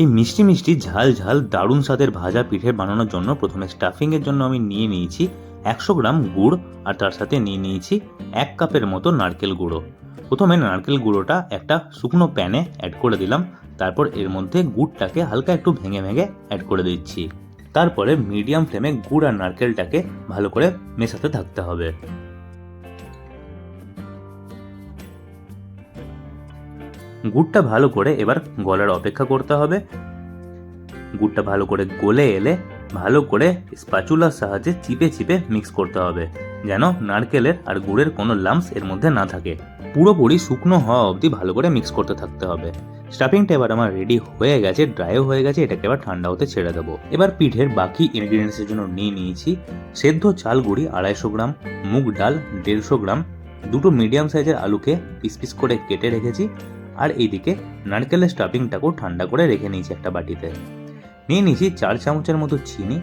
এই মিষ্টি মিষ্টি ঝাল ঝাল দারুণ স্বাদের ভাজা পিঠে বানানোর জন্য প্রথমে স্টাফিংয়ের জন্য আমি নিয়ে নিয়েছি একশো গ্রাম গুড় আর তার সাথে নিয়ে নিয়েছি এক কাপের মতো নারকেল গুঁড়ো। প্রথমে নারকেল গুঁড়োটা একটা শুকনো প্যানে অ্যাড করে দিলাম, তারপর এর মধ্যে গুড়টাকে হালকা একটু ভেঙে ভেঙে অ্যাড করে দিচ্ছি। তারপরে মিডিয়াম ফ্লেমে গুড় আর নারকেলটাকে ভালো করে মেশাতে থাকতে হবে। গুড়টা ভালো করে এবার গলার অপেক্ষা করতে হবে। গুড়টা ভালো করে গলে এলে ভালো করে স্প্যাচুলার সাহায্যে চিপে চিপে মিক্স করতে হবে, যেন নারকেলের আর গুড়ের কোনো লাম্পস এর মধ্যে না থাকে। পুরোপুরি শুকনো হওয়া অবধি ভালো করে মিক্স করতে থাকতে হবে। স্টাফিংটা এবার আমার রেডি হয়ে গেছে ড্রাইও হয়ে গেছে, এটাকে এবার ঠান্ডা হতে ছেড়ে দেবো। এবার পিঠের বাকি ইনগ্রিডিয়েন্টসের জন্য নিয়ে নিয়েছি সেদ্ধ চাল গুঁড়ি আড়াইশো গ্রাম, মুগ ডাল দেড়শো গ্রাম, দুটো মিডিয়াম সাইজের আলুকে পিস পিস করে কেটে রেখেছি। আর এইদিকে নারকেলের স্টাফিংটাকেও ঠান্ডা করে রেখে নিয়েছি একটা বাটিতে। নিয়ে নিয়েছি চার চামচের মতো চিনি,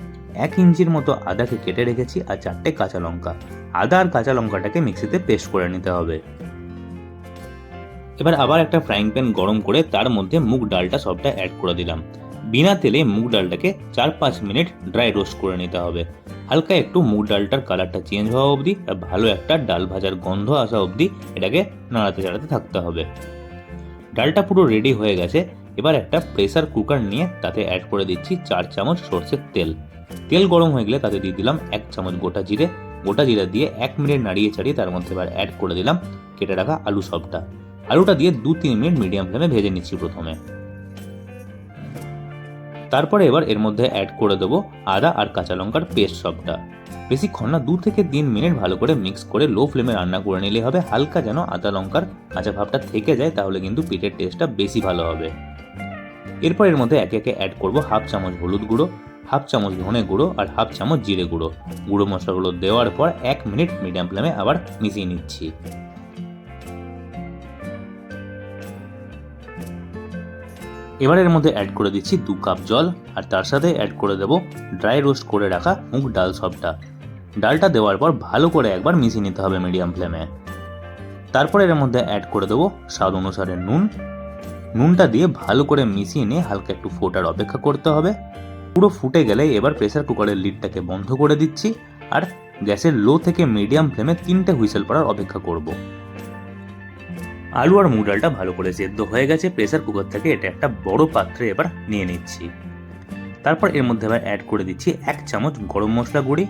এক ইঞ্চির মতো আদাকে কেটে রেখেছি আর চারটে কাঁচা লঙ্কা। আদা আর কাঁচা লঙ্কাটাকে মিক্সিতে পেস্ট করে নিতে হবে। এবার আবার একটা ফ্রাইং প্যান গরম করে তার মধ্যে মুগ ডালটা সবটা অ্যাড করে দিলাম। বিনা তেলে মুগ ডালটাকে চার পাঁচ মিনিট ড্রাই রোস্ট করে নিতে হবে। হালকা একটু মুগ ডালটার কালারটা চেঞ্জ হওয়া অবধি আর ভালো একটা ডাল ভাজার গন্ধ আসা অবধি এটাকে নাড়াতে চাড়াতে থাকতে হবে। ডালটা পুরো রেডি হয়ে গেছে। এবার একটা প্রেসার কুকার নিয়ে তাতে অ্যাড করে দিচ্ছি চার চামচ সর্ষের তেল। তেল গরম হয়ে গেলে তাতে দিয়ে দিলাম এক চামচ গোটা জিরে। গোটা জিরা দিয়ে এক মিনিট নাড়িয়ে ছাড়িয়ে তার মধ্যে এবার অ্যাড করে দিলাম কেটে রাখা আলু সবটা। আলুটা দিয়ে দু তিন মিনিট মিডিয়াম ফ্লেমে ভেজে নিচ্ছি প্রথমে। তারপরে এবার এর মধ্যে অ্যাড করে দেবো আদা আর কাঁচা লঙ্কার পেস্ট সবটা। বেশিক্ষণ না, দু থেকে তিন মিনিট ভালো করে মিক্স করে লো ফ্লেমে রান্না করে নিলে হবে। হালকা যেন আদা লঙ্কার কাঁচা ভাবটা থেকে যায়, তাহলে কিন্তু পিঠের টেস্টটা বেশি ভালো হবে। এরপর এর মধ্যে একে একে অ্যাড করব হাফ চামচ হলুদ গুঁড়ো হাফ চামচ ধনে গুঁড়ো আর হাফ চামচ জিরে গুঁড়ো। গুঁড়ো মশলাগুলো দেওয়ার পর এক মিনিট মিডিয়াম ফ্লেমে আবার মিশিয়ে নিচ্ছি। এবার এর মধ্যে অ্যাড করে দিচ্ছি দু কাপ জল, আর তার সাথে অ্যাড করে দেবো ড্রাই রোস্ট করে রাখা মুগ ডাল সবটা। ডালটা দেওয়ার পর ভালো করে একবার মিশিয়ে নিতে হবে মিডিয়াম ফ্লেমে তারপর এর মধ্যে অ্যাড করে দেবো স্বাদ অনুসারে নুন। নুনটা দিয়ে ভালো করে মিশিয়ে নিয়ে হালকা একটু ফোটার অপেক্ষা করতে হবে। পুরো ফুটে গেলে এবার প্রেসার কুকারের লিডটাকে বন্ধ করে দিচ্ছি, আর গ্যাসের লো থেকে মিডিয়াম ফ্লেমে তিনটে হুইসেল পড়ার অপেক্ষা করব। আলু আর মুগ ডালটা ভালো করে সেদ্ধ হয়ে গেছে প্রেসার কুকার থেকে এটা একটা বড় পাত্রে এবার নিয়ে নিচ্ছি। তারপর এর মধ্যে এবার অ্যাড করে দিচ্ছি এক চামচ গরম মশলা গুঁড়ি,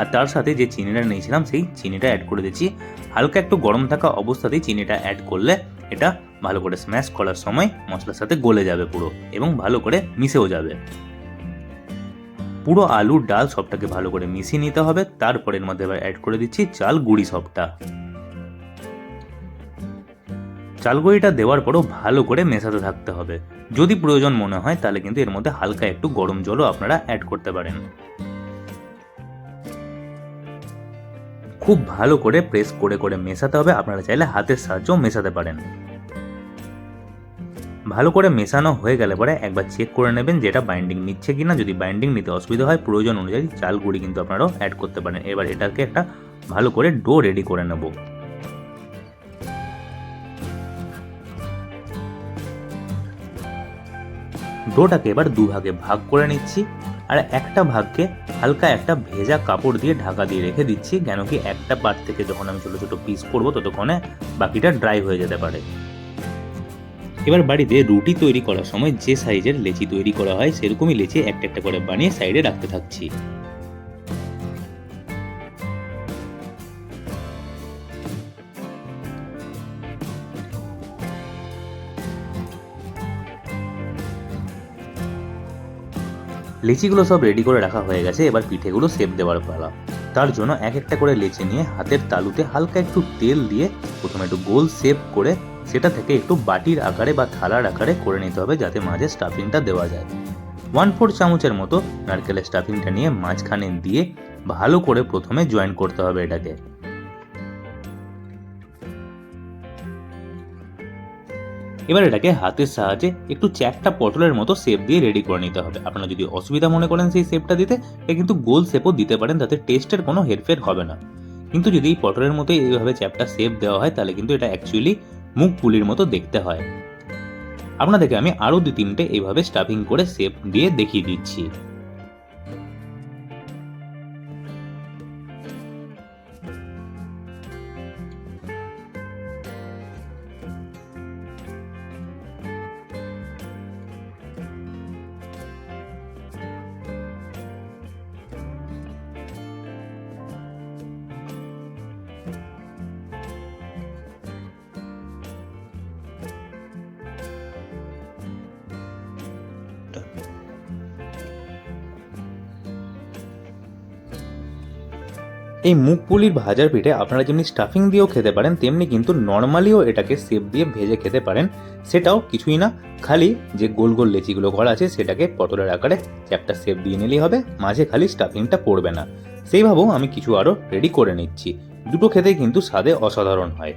আর তার সাথে যে চিনিটা নিয়েছিলাম সেই চিনিটা অ্যাড করে দিচ্ছি। হালকা একটু গরম থাকা অবস্থাতেই চিনিটা অ্যাড করলে এটা ভালো করে স্ম্যাশ করার সময় মশলার সাথে গলে যাবে পুরো এবং ভালো করে মিশেও যাবে। পুরো আলু ডাল সবটাকে ভালো করে মিশিয়ে নিতে হবে, তারপর এর মধ্যে এবার অ্যাড করে দিচ্ছি চাল গুঁড়ি সবটা। চালগুড়িটা দেওয়ার পরও ভালো করে মেশাতে থাকতে হবে। যদি প্রয়োজন মনে হয়, তাহলে কিন্তু এর মধ্যে হালকা একটু গরম জলও আপনারা অ্যাড করতে পারেন। খুব ভালো করে প্রেস করে করে মেশাতে হবে। আপনারা চাইলে হাতের সাহায্যেও মেশাতে পারেন। ভালো করে মেশানো হয়ে গেলে পরে একবার চেক করে নেবেন যেটা বাইন্ডিং নিচ্ছে কিনা। যদি বাইন্ডিং নিতে অসুবিধা হয়, প্রয়োজন অনুযায়ী চাল গুঁড়ি কিন্তু আপনারাও অ্যাড করতে পারেন। এবার এটাকে একটা ভালো করে ডো রেডি করে নেব। ডোটাকে এবার দুভাগে ভাগ করে নিচ্ছি। আর একটা ভাগকে হালকা একটা ভেজা কাপড় দিয়ে ঢাকা দিয়ে রেখে দিচ্ছি, কেন কি একটা পার্ট থেকে যখন আমি ছোটো ছোটো পিস করব ততক্ষণে বাকিটা ড্রাই হয়ে যেতে পারে। এবার বাড়িতে রুটি তৈরি করার সময় যে সাইজের লেচি তৈরি করা হয়, সেরকমই লেচি একটা একটা করে বানিয়ে সাইডে রাখতে থাকছি। লেচিগুলো সব রেডি করে রাখা হয়ে গেছে, এবার পিঠেগুলো সেপ দেওয়ার পালা। তার জন্য এক একটা করে লেচি নিয়ে হাতের তালুতে হালকা একটু তেল দিয়ে প্রথমে একটু গোল শেপ করে সেটা থেকে একটু বাটির আকারে বা থালার আকারে করে নিতে হবে যাতে মাঝে স্টাফিংটা দেওয়া যায়। ওয়ান ফোর চামচের মতো নারকেলের স্টাফিংটা নিয়ে মাঝখানে দিয়ে ভালো করে প্রথমে জয়েন করতে হবে এটাকে। এবার এটাকে হাতের সাহায্যে একটু চ্যাপটা পটলের মতো শেপ দিয়ে রেডি করে নিতে হবে। আপনারা যদি অসুবিধা মনে করেন সেই শেপটা দিতে এটা কিন্তু গোল শেপও দিতে পারেন, তাতে টেস্টের কোনো হেরফের হবে না। কিন্তু যদি এই পটলের মতো এইভাবে চ্যাপটা শেপ দেওয়া হয়, তাহলে কিন্তু এটা অ্যাকচুয়ালি মুখ পুলির মতো দেখতে হয়। আপনাদেরকে আমি আরও দু তিনটে এইভাবে স্টাফিং করে শেপ দিয়ে দেখিয়ে দিচ্ছি। এই মুগ পুলির ভাজার পিঠে আপনারা যেমনি স্টাফিং দিয়েও খেতে পারেন, তেমনি কিন্তু নর্মালিও এটাকে সেপ দিয়ে ভেজে খেতে পারেন। সেটাও কিছুই না, খালি যে গোল গোল লেচিগুলো করা আছে, সেটাকে পটলের আকারে একটা সেপ দিয়ে নিলেই হবে, মাঝে খালি স্টাফিংটা পড়বে না। সেইভাবেও আমি কিছু আরও রেডি করে নিচ্ছি। দুটো খেতে কিন্তু স্বাদে অসাধারণ হয়।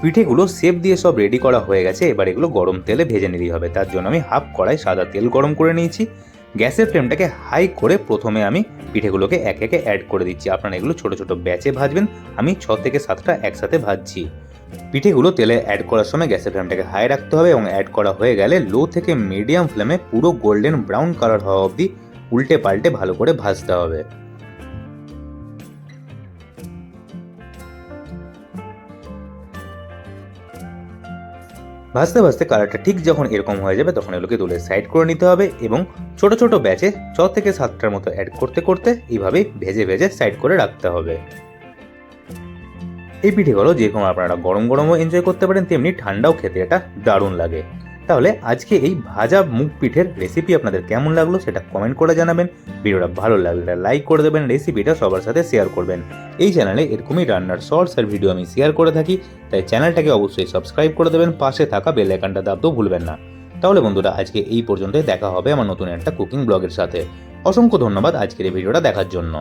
পিঠেগুলো সেপ দিয়ে সব রেডি করা হয়ে গেছে, এবার এগুলো গরম তেলে ভেজে নিতেই হবে। তার জন্য আমি হাফ কড়াই সাদা তেল গরম করে নিয়েছি। গ্যাসের ফ্লেমটাকে হাই করে প্রথমে আমি পিঠেগুলোকে এক একে অ্যাড করে দিচ্ছি। আপনারা এগুলো ছোটো ছোটো ব্যাচে ভাজবেন। আমি ছ থেকে সাতটা একসাথে ভাজছি। পিঠেগুলো তেলে অ্যাড করার সময় গ্যাসের ফ্লেমটাকে হাই রাখতে হবে এবং অ্যাড করা হয়ে গেলে লো থেকে মিডিয়াম ফ্লেমে পুরো গোল্ডেন ব্রাউন কালার হওয়া অবধি উল্টে পাল্টে ভালো করে ভাজতে হবে। ভাজতে ভাজতে কালারটা ঠিক যখন এরকম হয়ে যাবে তখন এগুলোকে তুলে সাইড করে নিতে হবে এবং ছোট ছোট ব্যাচে ছ থেকে সাতটার মতো অ্যাড করতে করতে এইভাবেই ভেজে ভেজে সাইড করে রাখতে হবে। এই পিঠেগুলো যেরকম আপনারা গরম গরমও এনজয় করতে পারেন, তেমনি ঠান্ডাও খেতে এটা দারুণ লাগে। তাহলে আজকে এই ভাজা মুগ পিঠের রেসিপি আপনাদের কেমন লাগল সেটা কমেন্ট করে জানাবেন। ভিডিওটা ভালো লাগলে লাইক করে দেবেন রেসিপিটা সবার সাথে শেয়ার করবেন। এই চ্যানেলে এরকমই রান্নার শর্টস আর ভিডিও আমি শেয়ার করে থাকি, তাই চ্যানেলটাকে অবশ্যই সাবস্ক্রাইব করে দেবেন, পাশে থাকা বেল আইকনটা দাবতেও ভুলবেন না। তাহলে বন্ধুরা, আজকে এই পর্যন্তই, দেখা হবে আমার নতুন একটা কুকিং ব্লগের সাথে। অসংখ্য ধন্যবাদ আজকের এই ভিডিওটা দেখার জন্য।